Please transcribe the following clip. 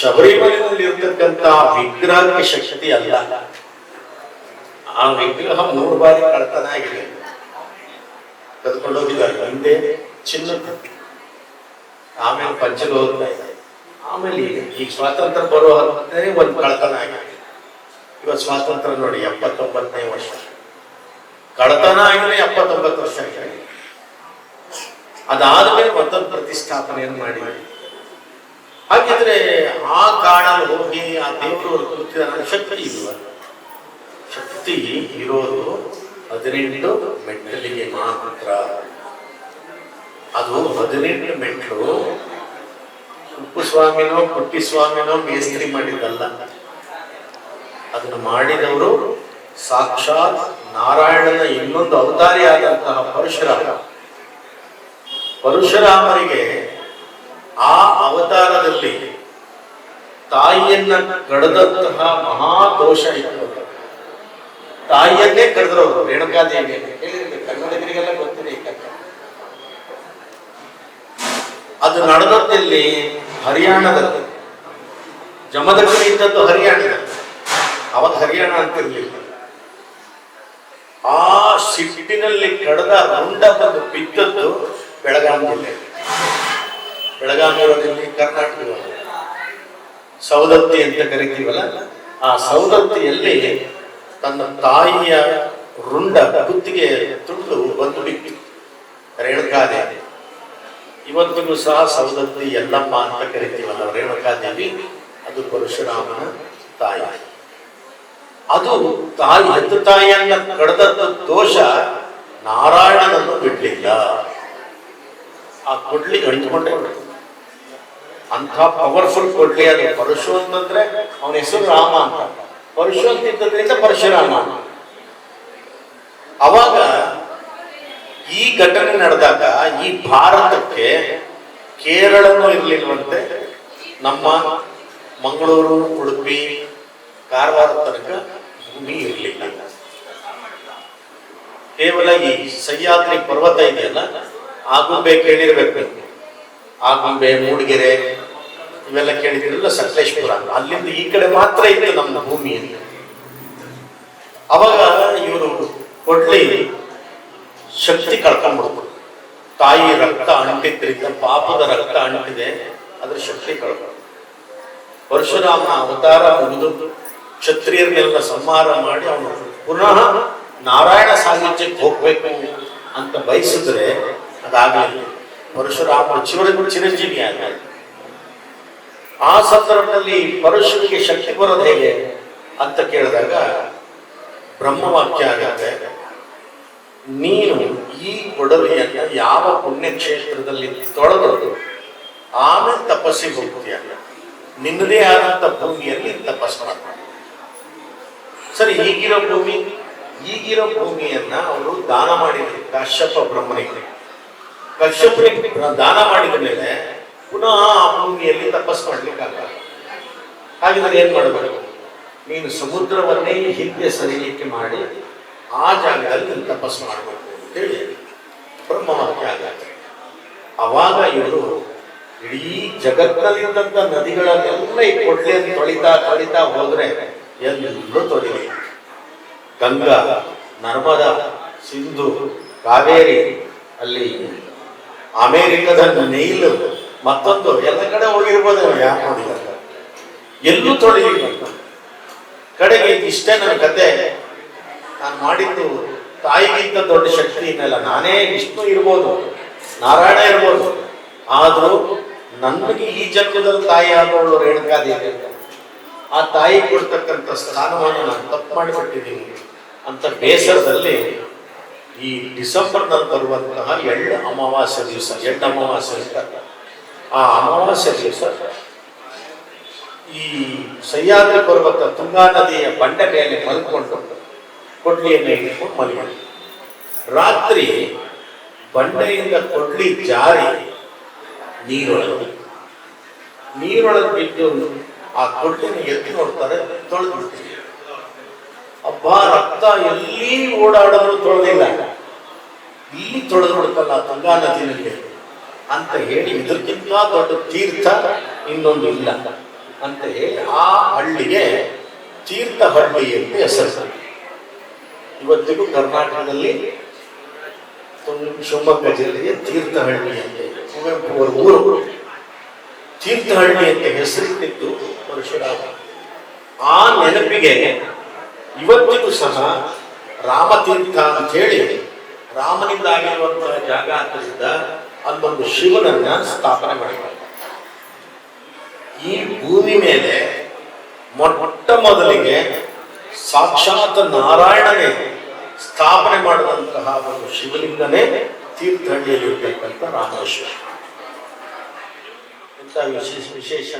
ಶಬರಿಮಲೆಯಲ್ಲಿ ಇರ್ತಕ್ಕಂಥ ವಿಗ್ರಹಕ್ಕೆ ಶಕ್ತಿ ಅಲ್ಲ. ಆ ವಿಗ್ರಹ ಮೂರು ಬಾರಿ ಕಳ್ತನ ಆಗಿದೆ ಕದ್ಕೊಂಡೋಗಿದ್ದಾರೆ. ಹಿಂದೆ ಚಿನ್ನದ, ಆಮೇಲೆ ಪಂಚಲೋಕ ಆಮೇಲೆ ಈಗ ಸ್ವಾತಂತ್ರ್ಯ ಬರೋ ಹೊತ್ತಿಗೆ ಒಂದು ಕಳ್ತನ ಆಗಿದೆ ಇವತ್ತು ಸ್ವಾತಂತ್ರ್ಯ ನೋಡಿ, ಎಪ್ಪತ್ತೊಂಬತ್ತನೇ ವರ್ಷ. ಕಳತನ ಆಗಿದೆ ಎಪ್ಪತ್ತೊಂಬತ್ತು ವರ್ಷ ಆಗಿದೆ ಅದಾದ್ಮೇಲೆ ಮತ್ತೊಂದು ಪ್ರತಿಷ್ಠಾಪನೆಯನ್ನು ಮಾಡಿದ್ವಿ ಹಾಗಿದ್ರೆ ಆ ಕಾಡಲ್ಲಿ ಹೋಗಿ ಆ ದೇವರು ಕೂತಿದ ಶಕ್ತಿ ಇಲ್ವ? ಶಕ್ತಿ ಇರೋದು ಹದಿನೆಂಟು ಮೆಟ್ಟಲಿಗೆ ಮಾತ್ರ. ಅದು ಹದಿನೆಂಟು ಮೆಟ್ಲು. ಪುಟ್ಟಿ ಸ್ವಾಮಿನೋ ಮೇಸ್ತ್ರಿ ಮಾಡಿದ್ದಲ್ಲ. ಅದನ್ನು ಮಾಡಿದವರು ಸಾಕ್ಷಾತ್ ನಾರಾಯಣನ ಇನ್ನೊಂದು ಅವತಾರಿಯಾದಂತಹ ಪರಶುರಾಮ. ಪರಶುರಾಮರಿಗೆ ಆ ಅವತಾರದಲ್ಲಿ ತಾಯಿಯನ್ನ ಕಡದಂತಹ ಮಹಾ ದೋಷ ಇತ್ತು. ತಾಯಿಯನ್ನೇ ಕರೆದ್ರವರು ರೇಣುಕಾದೇವಿ ಹೇಳಿದ್ರೆ ಕನ್ನಡಿಗರಿಗೆಲ್ಲ ಗೊತ್ತಿದೆ ಅದು ನಡೆದದ್ದಲ್ಲಿ ಹರಿಯಾಣದಲ್ಲಿ, ಜಮದಗ್ನಿ ಇದ್ದದ್ದು ಹರಿಯಾಣದಲ್ಲಿ ಅವತ್ತು ಹರಿಯಾಣ ಅಂತಿರ್ಲಿಲ್ಲ. ಆ ಸಿಟ್ಟಿನಲ್ಲಿ ಕಡದ ರುಂಡ ಬಂದು ಬಿದ್ದದ್ದು ಬೆಳಗಾವಿ ಜಿಲ್ಲೆ ಬೆಳಗಾವಿ ಕರ್ನಾಟಕದವರು ಕರ್ನಾಟಕ ಸೌದತ್ತಿ ಅಂತ ಕರಿತೀವಲ್ಲ, ಆ ಸೌದತ್ತಿಯಲ್ಲಿ ತನ್ನ ತಾಯಿಯ ರುಂಡ ಕುತ್ತಿಗೆ ತುಂಡು ಬಂದು ಬಿಟ್ಟು ರೇಣುಕಾದೇವಿ. ಇವತ್ತಿಗೂ ಸಹ ಸೌದತ್ತಿ ಎಲ್ಲಮ್ಮ ಅಂತ ಕರಿತೀವಲ್ಲ ರೇಣುಕಾದೇವಿ, ಅದು ಪರಶುರಾಮನ ತಾಯಿ. ಅದು ತಾಯಿ, ಹೆತ್ತು ತಾಯಿಯನ್ನ ಕಡದ ದೋಷ ನಾರಾಯಣನನ್ನು ಬಿಡಲಿಲ್ಲ. ಆ ಕೊಡ್ಲಿ ಅಂಟ್ಕೊಂಡೇ. ಬಿಡ್ತು. ಅಂಥ ಪವರ್ಫುಲ್ ಕೊಡ್ಲಿ ಅದು. ಪರಶು ಅಂತಂದ್ರೆ ಅವನ ಹೆಸರು ರಾಮ ಅಂತ. ಪರಶು ಅಂತ ಇದ್ದದ್ರಿಂದ ಪರಶುರಾಮ. ಅವಾಗ ಈ ಘಟನೆ ನಡೆದಾಗ ಈ ಭಾರತಕ್ಕೆ ಕೇರಳನೂ ಇರಲಿಲ್ಲವಂತೆ ನಮ್ಮ ಮಂಗಳೂರು, ಉಡುಪಿ, ಕಾರವಾರ ತನಕ ಭೂಮಿ ಇರಲಿಲ್ಲ. ಕೇವಲ ಈ ಸಹ್ಯಾದ್ರಿ ಪರ್ವತ ಇದೆಯಲ್ಲ, ಆಗುಂಬೆ ಕೇಳಿರ್ಬೇಕು. ಆಗುಂಬೆ, ಮೂಡಿಗೆರೆ ಇವೆಲ್ಲ ಕೇಳಿದಿರಲ್ಲ ಸಕಲೇಶ್ಪುರ ಅಲ್ಲಿಂದ ಈ ಕಡೆ ಮಾತ್ರ ಇತ್ತು ನಮ್ಮ ಭೂಮಿ ಅಂತ. ಅವಾಗ ಇವರು ಕೊಡ್ಲಿ ಶಕ್ತಿ ಕಳ್ಕೊಂಡ್ಬಿಡ್ತು ತಾಯಿ ರಕ್ತ ಅಂಟಿದ್ರಿಂದ, ಪಾಪದ ರಕ್ತ ಅಂಟಿದೆ, ಅದ್ರ ಶಕ್ತಿ ಕಳ್ಕೊಂಡು. ಪರಶುರಾಮನ ಅವತಾರ ಮುಗಿದು ಕ್ಷತ್ರಿಯರನ್ನೆಲ್ಲ ಸಂಹಾರ ಮಾಡಿ ಅವನು ಪುನಃ ನಾರಾಯಣ ಸಾಹಿತ್ಯಕ್ಕೆ ಹೋಗ್ಬೇಕು ಅಂತ ಬಯಸಿದ್ರೆ ಅದಾಗಲಿ. ಪರಶುರಾಮ ಚಿವರಿಗೂ ಚಿರಂಜೀವಿ ಆದ ಆ ಸಂದರ್ಭದಲ್ಲಿ ಪರಶುವಿಗೆ ಶಕ್ತಿ ಬರೋದು ಹೇಗೆ ಅಂತ ಕೇಳಿದಾಗ ಬ್ರಹ್ಮವಾಕ್ಯ ಆಗತ್ತೆ, ನೀನು ಈ ಕೊಡಲಿಯನ್ನ ಯಾವ ಪುಣ್ಯಕ್ಷೇತ್ರದಲ್ಲಿ ತೊಳೆದು ಆಮೇಲೆ ತಪಸ್ಸಿಗೆ ಹೋಗ್ತೀಯ. ನಿನ್ನದೇ ಆದಂತ ಭೂಮಿಯಲ್ಲಿ ತಪಸ್ಸು ಮಾಡ. ಸರಿ, ಈಗಿರೋ ಭೂಮಿ, ಈಗಿರೋ ಭೂಮಿಯನ್ನ ಅವರು ದಾನ ಮಾಡಿದ್ರು, ಕಶ್ಯಪ ಬ್ರಹ್ಮನಿಗೆ. ಕಶ್ಯಪನಿಗೆ ದಾನ ಮಾಡಿದ ಮೇಲೆ ಪುನಃ ಭೂಮಿಯಲ್ಲಿ ತಪಸ್ ಮಾಡ್ಲಿಕ್ಕಾಗಲ್ಲ ಹಾಗಿದ್ರೆ ಏನ್ ಮಾಡಬೇಕು? ನೀನು ಸಮುದ್ರವನ್ನೇ ಹಿಂದೆ ಸರಿಲಿಕ್ಕೆ ಮಾಡಿ ಆ ಜಾಗದಲ್ಲಿ ನೀನು ತಪಸ್ ಮಾಡಬೇಕು ಅಂತೇಳಿ ಬ್ರಹ್ಮವಾಕ್ಯ ಆಗತ್ತೆ. ಅವಾಗ ಇವರು ಇಡೀ ಜಗತ್ತಿನಲ್ಲಿದ್ದಂಥ ನದಿಗಳನ್ನೆಲ್ಲ ಈ ಕೊಡ್ಲೆ ತೊಳಿತಾ ತೊಳಿತಾ ಹೋದ್ರೆ ಎಲ್ಲರೂ ತೊಳಿಲಿ. ಗಂಗಾ, ನರ್ಮದಾ, ಸಿಂಧು, ಕಾವೇರಿ, ಅಲ್ಲಿ ಅಮೆರಿಕದ ನೈಲ್ ಮತ್ತೊಂದು ಎಲ್ಲ ಕಡೆ ಹೋಗಿರ್ಬೋದು ನೋಡಿಲ್ಲ. ಎಲ್ಲೂ ತೊಳಿಲಿಲ್ಲ ಕಡೆಗೆ ಇಷ್ಟೇ ನನ್ನ ಕತೆ. ನಾನು ಮಾಡಿದ್ದು ತಾಯಿಗಿಂತ ದೊಡ್ಡ ಶಕ್ತಿ ಇನ್ನಲ್ಲ. ನಾನೇ ವಿಷ್ಣು ಇರ್ಬೋದು, ನಾರಾಯಣ ಇರ್ಬೋದು. ಆದರೂ ನನಗೆ ಈ ಜನ್ಮದಲ್ಲಿ ತಾಯಿ ಆದವಳು ರೇಣುಕಾದೇವಿ ಆ ತಾಯಿ ಕೊಡ್ತಕ್ಕಂಥ ಸ್ಥಾನವನ್ನು ನಾನು ತಪ್ಪು ಮಾಡಿಬಿಟ್ಟಿದ್ದೀನಿ ಅಂತ ಬೇಸರದಲ್ಲಿ ಈ ಡಿಸೆಂಬರ್ನಲ್ಲಿ ಬರುವಂತಹ ಎಳ್ಳು ಅಮಾವಾಸ್ಯ ದಿವಸ, ಎಳ್ಳು ಅಮಾವಾಸ್ಯ ಅಂತ. ಆ ಅಮಾವಾಸ್ಯ ದಿವಸ ಈ ಸಹ್ಯಾದ್ರಿ ಪರ್ವತ ತುಂಗಾ ನದಿಯ ಬಂಡೆ ಮೇಲೆ ಮಲ್ಕೊಂಡು ಕೊಡ್ಲಿಯನ್ನು ಇಟ್ಕೊಂಡು ಮಲಗಿ. ರಾತ್ರಿ ಬಂಡೆಯಿಂದ ಕೊಡ್ಲಿ ಜಾರಿ ನೀರೊಳಗೆ ನೀರೊಳಗೆ ಬಿದ್ದು ಆ ಕೊಡ್ಲಿನ ಎತ್ತಿ ನೋಡ್ತಾರೆ, ತೊಳೆದು ಬಿಡ್ತೀವಿ ಅಬ್ಬ, ರಕ್ತ ಎಲ್ಲಿ ಓಡಾಡಿದ್ರು ತೊಳೆದಿಲ್ಲ. ಇಲ್ಲಿ ತೊಳೆದು ಬಿಡ್ತಲ್ಲ ತುಂಗಾ ನದಿನಲ್ಲಿ. ಅಂತ ಹೇಳಿ ಇದಕ್ಕಿಂತ ದೊಡ್ಡ ತೀರ್ಥ ಇನ್ನೊಂದು ಇಲ್ಲ. ಅಂತ ಹೇಳಿ ಆ ಹಳ್ಳಿಗೆ ತೀರ್ಥಹಳ್ಳಿ ಅಂತ ಹೆಸರು. ಇವತ್ತಿಗೂ ಕರ್ನಾಟಕದಲ್ಲಿ ಶಿವಮೊಗ್ಗ ಜಿಲ್ಲೆಗೆ ತೀರ್ಥಹಳ್ಳಿ ಅಂತ. ಕುವೆಂಪು ಅವರ ಊರು. ತೀರ್ಥಹಳ್ಳಿ ಅಂತ ಹೆಸರಿಟ್ಟಿದ್ದು ಪರಶುರಾಮ. ಆ ನೆನಪಿಗೆ ಇವತ್ತಿಗೂ ಸಹ ರಾಮತೀರ್ಥ ಅಂತ ಹೇಳಿ ರಾಮನಿಂದ ಆಗಿರುವಂತಹ ಜಾಗ ಆದ್ದರಿಂದ ಅಲ್ಲೊಂದು ಶಿವನನ್ನ ಸ್ಥಾಪನೆ ಮಾಡಿದ್ದಾರೆ ಈ ಭೂಮಿ ಮೇಲೆ ಮೊಟ್ಟ ಮೊದಲಿಗೆ ಸಾಕ್ಷಾತ್ ನಾರಾಯಣನೇ ಸ್ಥಾಪನೆ ಮಾಡಿದಂತಹ ಒಂದು ಶಿವಲಿಂಗನೇ ತೀರ್ಥಹಳ್ಳಿಯಲ್ಲಿ ಇರಬೇಕಂತ ರಾಮೇಶ್ವರ. ಇಂಥ ವಿಶೇಷ ವಿಶೇಷ